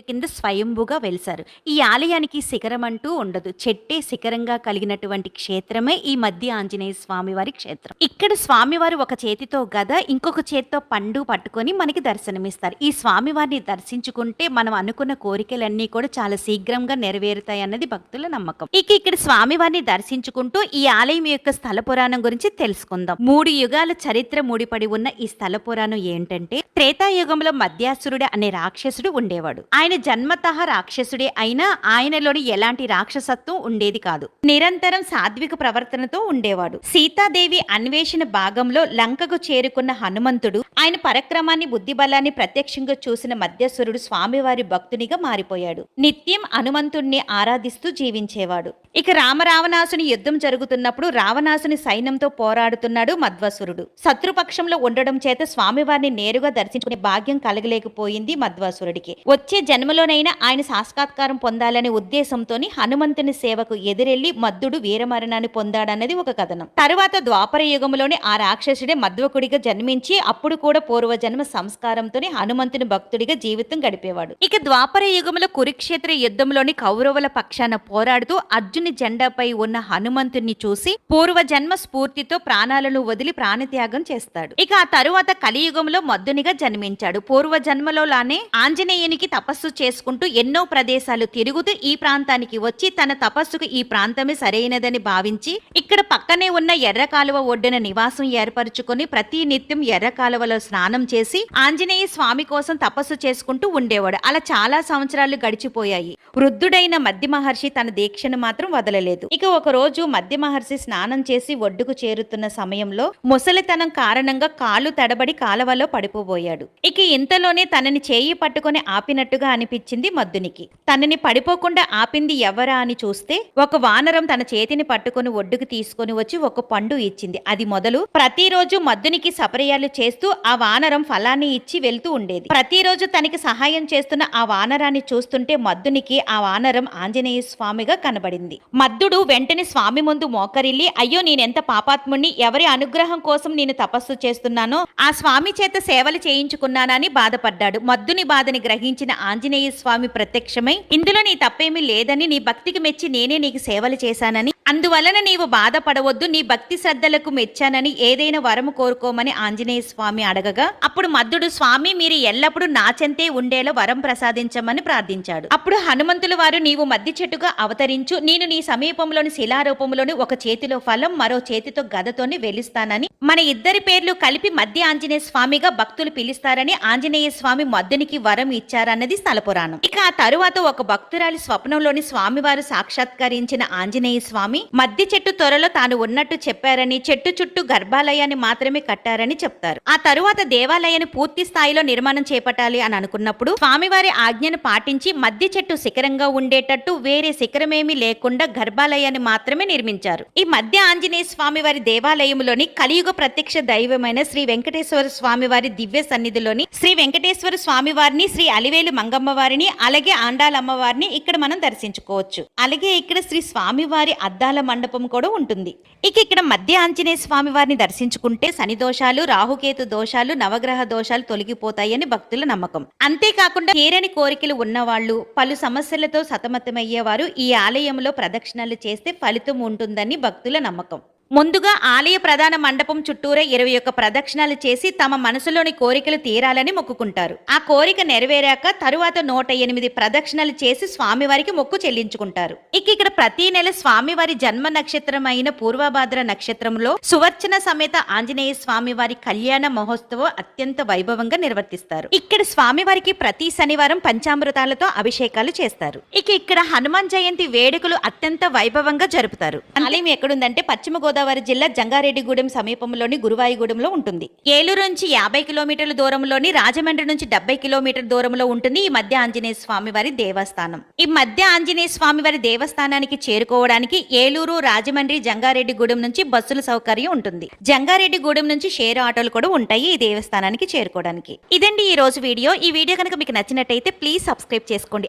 కింద స్వయంభుగా వెలిసారు. ఈ ఆలయానికి శిఖరం అంటూ ఉండదు. చెట్టే శిఖరంగా కలిగినటువంటి క్షేత్రమే ఈ మధ్య ఆంజనేయ స్వామివారి క్షేత్రం. ఇక్కడ స్వామివారు ఒక చేతితో గద, ఇంకొక చేతితో పండు పట్టుకొని మనకి దర్శనమిస్తారు. ఈ స్వామివారిని దర్శించుకుంటే మనం అనుకున్న కోరికలన్నీ కూడా చాలా శీఘ్రంగా నెరవేరుతాయి అన్నది భక్తుల నమ్మకం. ఇక ఇక్కడ స్వామివారిని దర్శించుకుంటూ ఈ ఆలయం యొక్క స్థల పురాణం గురించి తెలుసుకుందాం. మూడు యుగాల చరిత్ర ముడిపడి ఉన్న ఈ స్థల పురాణం ఏంటంటే త్రేతాయుగంలో మధ్యాసురుడు అనే రాక్షసుడు ఉండేవాడు. ఆయన జన్మతః రాక్షసుడే అయినా ఆయనలోని ఎలాంటి రాక్షసత్వం ఉండేది కాదు. నిరంతరం సాత్విక ప్రవర్తనతో ఉండేవాడు. సీతాదేవి అన్వేషణ భాగంలో లంకకు చేరుకున్న హనుమంతుడు ఆయన పరక్రమాన్ని బుద్ధి బలాన్ని ప్రత్యక్షంగా చూసిన మధ్యసురుడు స్వామివారి భక్తునిగా మారిపోయాడు. నిత్యం హనుమంతుణ్ణి ఆరాధిస్తూ జీవించేవాడు. ఇక రామరావణాసుని యుద్ధం జరుగుతున్నప్పుడు రావణాసుని సైన్యంతో పోరాడుతున్నాడు మధ్వాసురుడు. శత్రుపక్షంలో ఉండడం చేత స్వామివారిని నేరుగా దర్శించుకునే భాగ్యం కలగలేకపోయింది మధ్వాసురుడికి. వచ్చే జన్మలోనైనా ఆయన సాక్షాత్కారం పొందాలనే ఉద్దేశంతోని హనుమంతుని సేవకు ఎదురెళ్ళి మద్దుడు వీరమరణాన్ని పొందాడన్నది ఒక కథనం. తరువాత ద్వాపర యుగంలోని ఆ రాక్షసుడే మధ్వకుడిగా జన్మించి అప్పుడు కూడా పూర్వజన్మ సంస్కారంతో హనుమంతుని భక్తుడిగా జీవితం గడిపేవాడు. ఇక ద్వాపర యుగంలో కురుక్షేత్ర యుద్ధంలోని కౌరవుల పక్షాన పోరాడుతూ అర్జుని జెండాపై ఉన్న హనుమంతుని చూసి పూర్వజన్మ స్ఫూర్తితో ప్రాణాలను వదిలి ప్రాణత్యాగం చేస్తాడు. ఇక ఆ తరువాత కలియుగంలో మద్దునిగా జన్మించాడు. పూర్వజన్మలోలానే ఆంజనేయునికి తపస్సు చేసుకుంటూ ఎన్నో ప్రదేశాలు తిరుగుతూ ఈ ప్రాంతానికి వచ్చి తన తపస్సుకు ఈ ప్రాంతమే సరైనదని భావించి ఇక్కడ పక్కనే ఉన్న ఎర్ర కాలువ ఒడ్డున నివాసం ఏర్పరచుకుని ప్రతి నిత్యం ఎర్ర కాలువలో స్నానం చేసి ఆంజనేయ స్వామి కోసం తపస్సు చేసుకుంటూ ఉండేవాడు. అలా చాలా సంవత్సరాలు గడిచిపోయాయి. వృద్ధుడైన మధ్య మహర్షి తన దీక్షను మాత్రం వదలలేదు. ఇక ఒక రోజు మధ్య మహర్షి స్నానం చేసి ఒడ్డుకు చేరుతున్న సమయంలో ముసలితనం కారణంగా కాలు తడబడి కాలవలో పడిపోబోయాడు. ఇక ఇంతలోనే తనని చేయి పట్టుకొని ఆపినట్టుగా అనిపించింది మద్దునికి. తనని పడిపోకుండా ఆపింది ఎవరా అని చూస్తే ఒక వానరం తన చేతిని పట్టుకుని ఒడ్డుకు తీసుకొని వచ్చి ఒక పండు ఇచ్చింది. అది మొదలు ప్రతిరోజు మద్దునికి సపర్యాలు చేస్తూ ఆ వానరం ఫలాన్ని ఇచ్చి వెళ్తూ ఉండేది. ప్రతిరోజు తనకి సహాయం చేస్తున్న ఆ వానరాన్ని చూస్తుంటే మద్దునికి ఆ వానరం ఆంజనేయ స్వామిగా కనబడింది. మద్దుడు వెంటనే స్వామి ముందు మోకరిల్లి అయ్యో నేనెంత పాపాత్ముణ్ణి? ఎవరి అనుగ్రహం కోసం నేను తపస్సు చేస్తున్నానో? ఆ స్వామి చేత సేవలు చేయించుకున్నానని బాధపడ్డాడు. మద్దుని బాధని గ్రహించిన ఆంజనేయ స్వామి ప్రత్యక్షమై ఇందులో నీ తప్పేమీ లేదని నీ భక్తికి మెచ్చి నేనే నీకు సేవలు చేశానని అందువలన నీవు బాధపడవద్దు నీ భక్తి శ్రద్ధలకు మెచ్చానని ఏదైనా వరము కోరుకోమని ఆంజనేయ స్వామి అడగగా అప్పుడు మద్దుడు స్వామి మీరు ఎల్లప్పుడూ నాచెంతే ఉండేలా వరం ప్రసాదించమని ప్రార్థించాడు. అప్పుడు హనుమంతుల వారు నీవు మద్ది చెట్టుగా అవతరించు నేను నీ సమీపంలోని శిలారూపంలోని ఒక చేతిలో ఫలం మరో చేతితో గదతోని వెలుస్తానని మన ఇద్దరి పేర్లు కలిపి మధ్య ఆంజనేయ స్వామిగా భక్తులు పిలుస్తారని ఆంజనేయ స్వామి మద్దునికి వరం ఇచ్చారన్నది స్థలపురాణం ఇక ఆ తరువాత ఒక భక్తురాలి స్వప్నంలోని స్వామివారు సాక్షాత్కరించిన ఆంజనేయ స్వామి మద్ది చెట్టు త్వరలో తాను ఉన్నట్టు చెప్పారని చెట్టు చుట్టూ గర్భాలయాన్ని మాత్రమే కట్టారని చెప్తారు. ఆ తరువాత దేవాలయాన్ని పూర్తి స్థాయిలో నిర్మాణం చేపట్టాలి అని అనుకున్నప్పుడు స్వామివారి ఆజ్ఞను పాటించి మద్ది చెట్టు శిఖరంగా ఉండేటట్టు వేరే శిఖరమేమీ లేకుండా గర్భాలయాన్ని మాత్రమే నిర్మించారు. ఈ మధ్య ఆంజనేయ స్వామి వారి దేవాలయంలోని కలియుగ ప్రత్యక్ష దైవమైన శ్రీ వెంకటేశ్వర స్వామి వారి దివ్య సన్నిధిలోని శ్రీ వెంకటేశ్వర స్వామివారిని శ్రీ అలివేలు మంగమ్మ వారిని అలాగే ఆండాలమ్మవారిని ఇక్కడ మనం దర్శించుకోవచ్చు. అలాగే ఇక్కడ శ్రీ స్వామివారి అద్దాల మండపం కూడా ఉంటుంది. ఇక ఇక్కడ మధ్య ఆంజనేయ స్వామి వారిని దర్శించుకుంటే శని దోషాలు రాహుకేతు దోషాలు నవగ్రహ దోషాలు తొలగిపోతాయని భక్తుల నమ్మకం. అంతేకాకుండా తీరని కోరికలు ఉన్నవాళ్ళు పలు సమస్యలతో సతమతమయ్యేవారు ఈ ఆలయంలో ప్రదక్షిణలు చేస్తే ఫలితం ఉంటుందని భక్తుల నమ్మకం. ముందుగా ఆలయ ప్రధాన మండపం చుట్టూరా ఇరవై ఒక్క ప్రదక్షిణాలు చేసి తమ మనసులోని కోరికలు తీరాలని మొక్కుకుంటారు. ఆ కోరిక నెరవేరాక తరువాత నూట ఎనిమిది ప్రదక్షిణలు చేసి స్వామివారికి మొక్కు చెల్లించుకుంటారు. ఇక ఇక్కడ ప్రతి నెల స్వామివారి జన్మ నక్షత్రం అయిన పూర్వభాద్ర నక్షత్రంలో సువర్చన సమేత ఆంజనేయ స్వామివారి కళ్యాణ మహోత్సవం అత్యంత వైభవంగా నిర్వర్తిస్తారు. ఇక్కడ స్వామివారికి ప్రతి శనివారం పంచామృతాలతో అభిషేకాలు చేస్తారు. ఇక ఇక్కడ హనుమాన్ జయంతి వేడుకలు అత్యంత వైభవంగా జరుపుతారు. ఆలయం ఎక్కడుందంటే పశ్చిమ గోదావరి జిల్లా జంగారెడ్డిగూడెం సమీపంలోని గురువాయిగూడెంలో ఉంటుంది. ఏలూరు నుంచి యాభై కిలోమీటర్ల దూరంలోని రాజమండ్రి నుంచి డెబ్బై కిలోమీటర్ దూరంలో ఉంటుంది ఈ మధ్య ఆంజనేయ స్వామి వారి దేవస్థానం. ఈ మధ్య ఆంజనేయ స్వామి వారి దేవస్థానానికి చేరుకోవడానికి ఏలూరు రాజమండ్రి జంగారెడ్డిగూడెం నుంచి బస్సుల సౌకర్యం ఉంటుంది. జంగారెడ్డిగూడెం నుంచి షేర్ ఆటోలు కూడా ఉంటాయి ఈ దేవస్థానానికి చేరుకోవడానికి. ఇదండి ఈ రోజు వీడియో. ఈ వీడియో కనుక మీకు నచ్చినట్టయితే ప్లీజ్ సబ్స్క్రైబ్ చేసుకోండి.